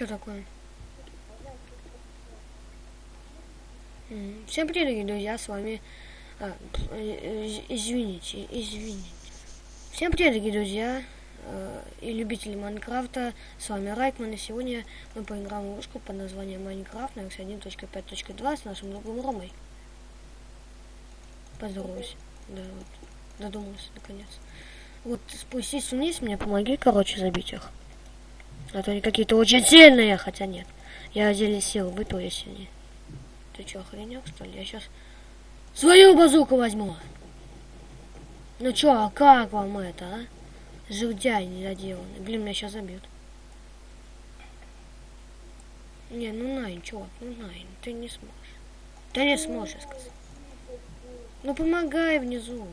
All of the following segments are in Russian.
Что такое? Всем привет, друзья, с вами... а, э, извините, извините. Всем привет, дорогие друзья э, и любители Майнкрафта. С вами Райкман, и сегодня мы поиграем в игрушку под названием Майнкрафт на x1.5.2 с нашим другом Ромой. Поздоровайся. Да, вот. Додумался, наконец. Вот спустись вниз, мне помоги, короче, забить их. А то они какие-то очень сильные, хотя нет. Я зелье сил выпил, я сильнее. Ты что, охренел, что ли? Я сейчас свою базуку возьму. Ну чё, а как вам это, а? Желдяй недоделанный. Блин, меня сейчас забьют. Не, ну Найн, чувак, ну Найн, ты не сможешь. Ты не сможешь, я сказал. Ну помогай внизу.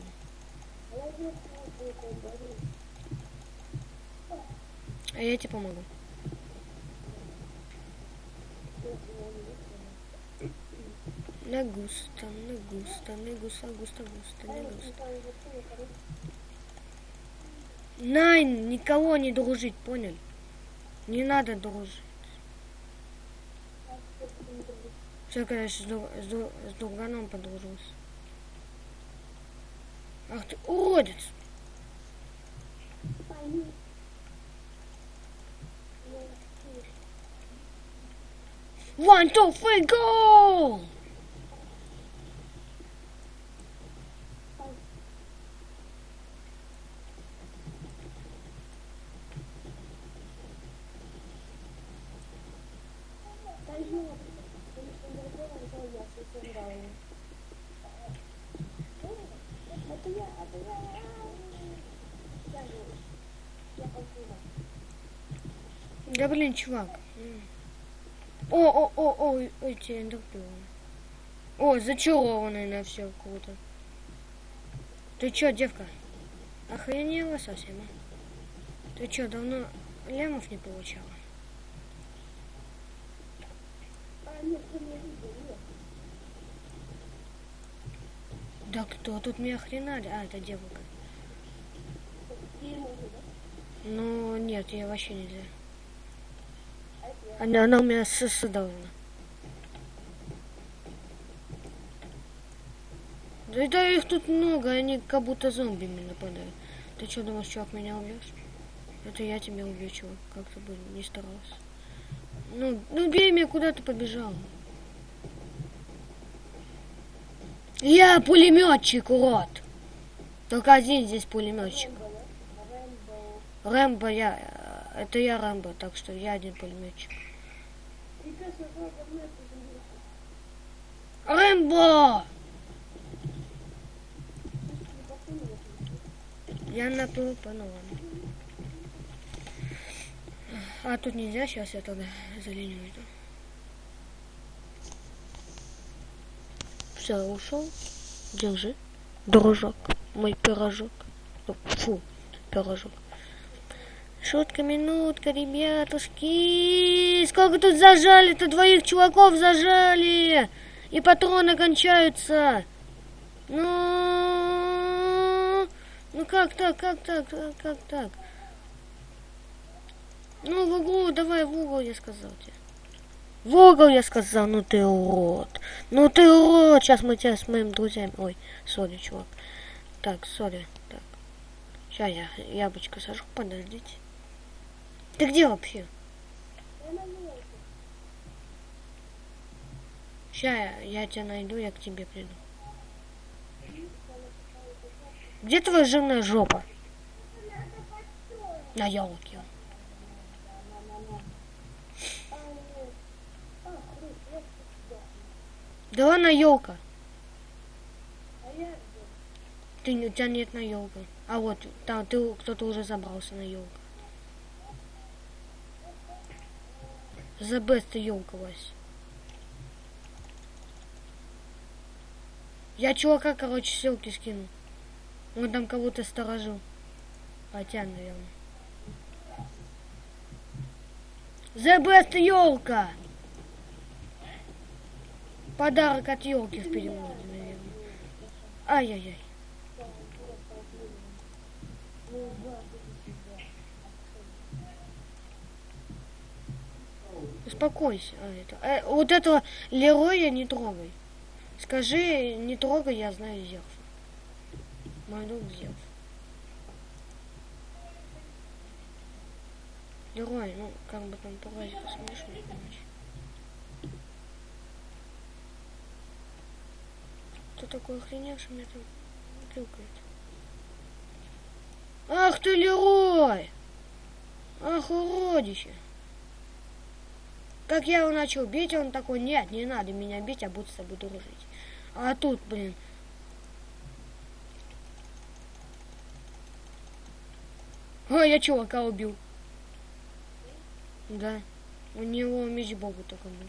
А я тебе помогу. Не густо, не густо, не густо, густо, густо, не густо. Найн, никого не дружить, понял? Не надо дружить. Все, конечно, с, друг- с, друг- с друганом подружился. Ах ты, уродец! One, two, three, go! Да блин, чувак. О, о, о, о, эти эндорфины. О, зачарованный на все круто. Ты чё, девка? Охренела совсем, а? Ты чё, давно лямов не получала? Да кто тут меня хренали? А, это девушка. Ну, нет, я вообще нельзя. Она, она у меня сс должна. Да, да их тут много, они как будто зомбими нападают. Ты что, думаешь, чувак, меня убьешь? Это я тебя убью, чувак, как ты бы не старался. Ну, ну бей меня, куда ты побежал? Я пулеметчик, урод. Только один здесь пулеметчик. Рэмбо, я... э, Это я Рэмбо, так что я один пулеметчик. Рэмбо! Я новому. А тут нельзя, сейчас я тогда за линию иду. Все, ушел. Держи. Дружок. Мой пирожок. Фу, пирожок. Шутка, минутка, ребятушки. Сколько тут зажали-то? Двоих чуваков зажали. И патроны кончаются. Ну, ну как так, как так, как, так? Ну, в угол, давай в угол, я сказал тебе. В угол, я сказал, ну ты урод. Ну ты урод, сейчас мы тебя с моими друзьями. Ой, сори, чувак. Так, сори, так. Сейчас я яблочко сажу, подождите. Ты где вообще? Сейчас я, я тебя найду, я к тебе приду. Где твоя жирная жопа? На елке. Давай на елка. Ты, у тебя нет на елка. А вот, там ты кто-то уже забрался на елку. The best елка, Вась. Я чувака, короче, ссылки скину. Он там кого-то сторожил. Хотя, наверное. The best елка! Подарок от елки в переводе, наверное. Ай-яй-яй. Успокойся. Э, вот этого Лероя не трогай. Скажи, не трогай, я знаю Зерфа. Мой друг Зерф. Лерой, ну, как бы там паразик смешно, короче. Кто такой охреневший меня там клюкает? Ах ты, Лерой! Ах, уродище! Как я его начал бить, он такой, нет, не надо меня бить, я буду с тобой дружить. А тут, блин. А, я чувака убил. Да. У него меч богу только был.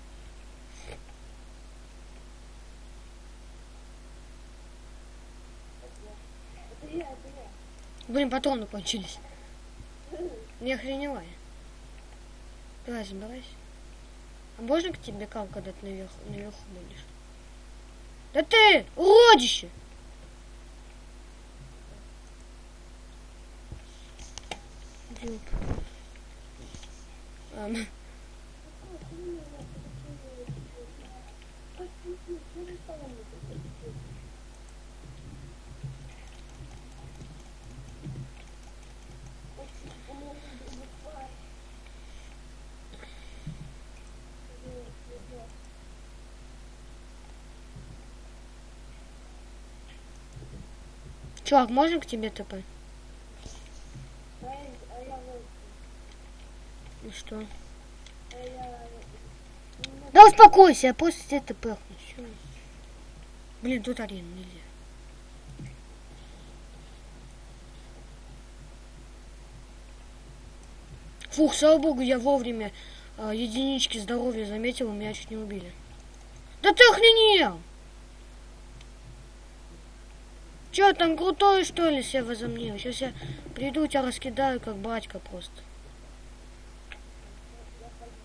Блин, патроны кончились. Не охреневай. Давай, забирайся. А можно к тебе как, когда ты наверху, наверху будешь? Да ты, уродище! Ёп. Ам. Чувак, можно к тебе ТП? И что? Да успокойся, я просто тебе ТП. Всё. Блин, тут арена нельзя. Фух, слава богу, я вовремя а, единички здоровья заметил, меня чуть не убили. Да ты охренел! Че там крутой что ли себе возомнил? Сейчас я приду, тебя раскидаю, как батька просто.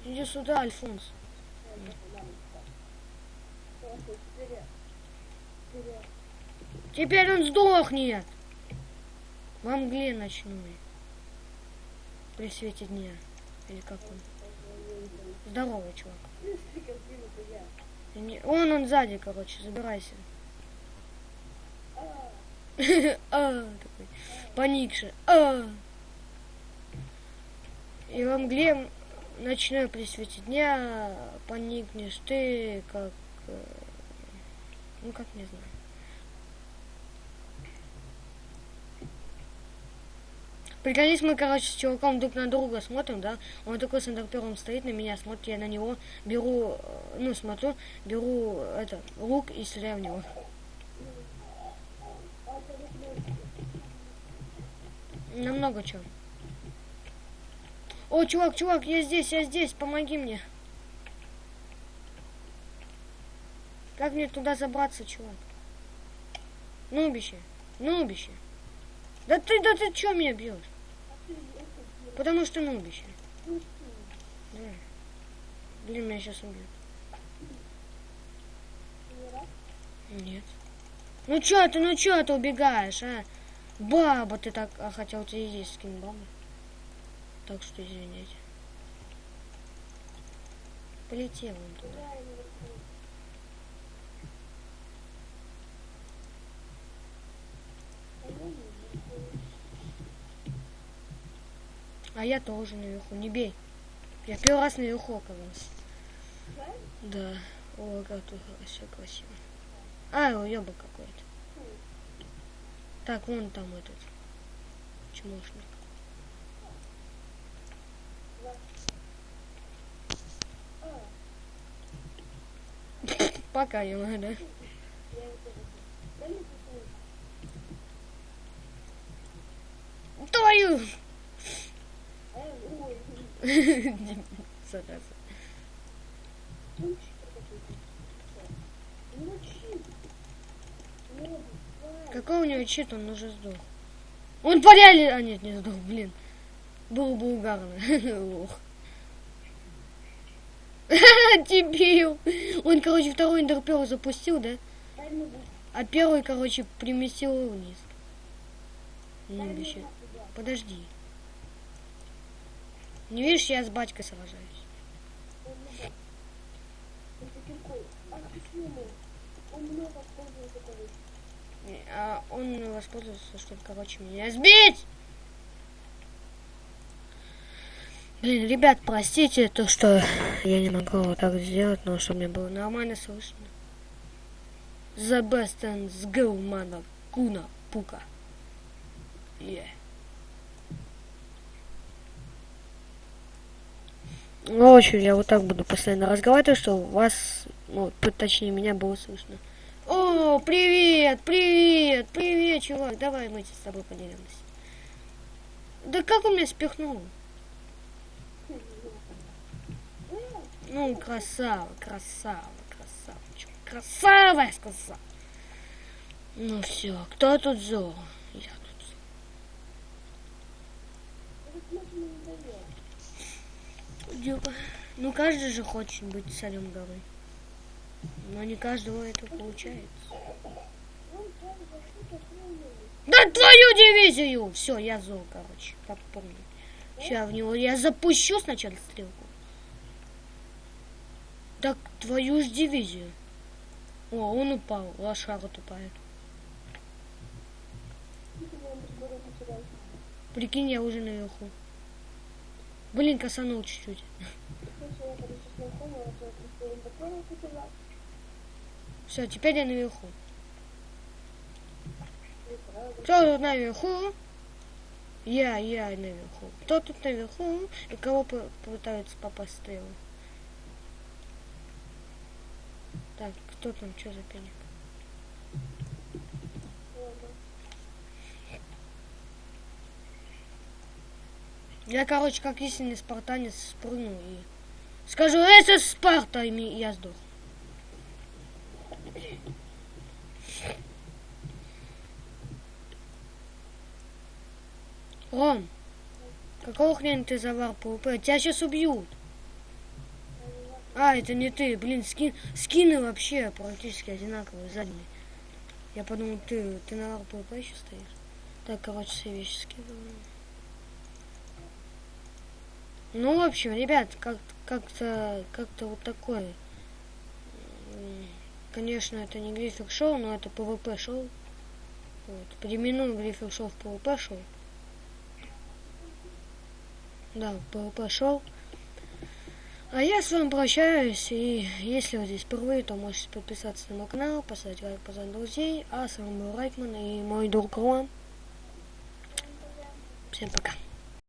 Иди сюда, Альфонс. Теперь он сдохнет. Во мгле ночной. При свете дня. Или как он? Здорово, чувак. Он, он сзади, короче, забирайся. А, такой, поникший. А. И во мгле ночной при свете дня поникнешь ты, как... э, Ну, как не знаю. Приколись, мы, короче, с чуваком друг на друга смотрим, да? Он такой с интерпером стоит на меня, смотрит, я на него беру, э, ну, смотрю, беру, это, лук и стреляю в него. Намного чего. О, чувак, чувак, я здесь, я здесь, помоги мне. Как мне туда забраться, чувак? Нубище, нубище. Да ты, да ты чё меня бьешь? Потому что нубище. Да. Блин, меня сейчас убьют. Нет. Ну чё ты, ну чё ты убегаешь, а? Баба, ты так а, хотел тебе есть скин. Так что извините. Полетел он туда. А я тоже наверху, не бей. Я первый раз наверху оказался. Да. О, как тут все красиво. А, уеба какой-то. Так, вон там этот. Чмошник. Пока ему, да? Твою! Зараза. Какой у него чит, он уже сдох. Он по. А нет, не сдох, блин. Было бы угарно. Ох. Дебил. Он, короче, второй интерпел запустил, да? А первый, короче, приместил вниз. Ну, вообще. Подожди. Не видишь, я с батькой сражаюсь. А? Он много короче. И, А он воспользовался, чтобы, короче, меня сбить. Блин, ребят, простите то, что я не могу вот так сделать, но чтобы мне было нормально слышно. The best and go, mother, kuna, пука. Yeah. Ну, в общем, я вот так буду постоянно разговаривать, чтобы вас, ну, точнее, меня было слышно. Привет, привет, привет, чувак, давай мы с тобой поделимся. Да как он меня спихнул? Ну, красава, красава, красавчик, красава, я сказал. Ну все, кто тут зол? Я тут зол. Ну, каждый же хочет быть царем горы. Но не каждого это получается. Да твою дивизию! Все, я зол, короче, как помню. Сейчас в него я запущу сначала стрелку. Так твою ж дивизию. О, он упал, лошара тупая. Прикинь, я уже наверху. Блин, косанул чуть-чуть. Все, теперь я наверху. Кто тут наверху? Я, я наверху. Кто тут наверху? И кого пытаются попасть стрелы? Так, кто там, что за пенек? Я, короче, как истинный спартанец спрыгнул и скажу, это Спарта, и я сдох. Ром, какого хрена ты завар ПВП? Тебя сейчас убьют. А, это не ты, блин, скин, скины вообще практически одинаковые, задние. Я подумал, ты, ты на вар ПВП еще стоишь. Так, короче, все вещи скидываю. Ну, в общем, ребят, как- как-то как-то вот такое. Конечно, это не Гриффик шоу, но это ПВП шоу. Вот. Переименуем Гриффик шоу в ПВП шоу. Да, ПВП шоу. А я с вами прощаюсь, и если вы здесь впервые, то можете подписаться на мой канал, поставить лайк, позвать друзей. А с вами был Райтман и мой друг Ром. Всем пока.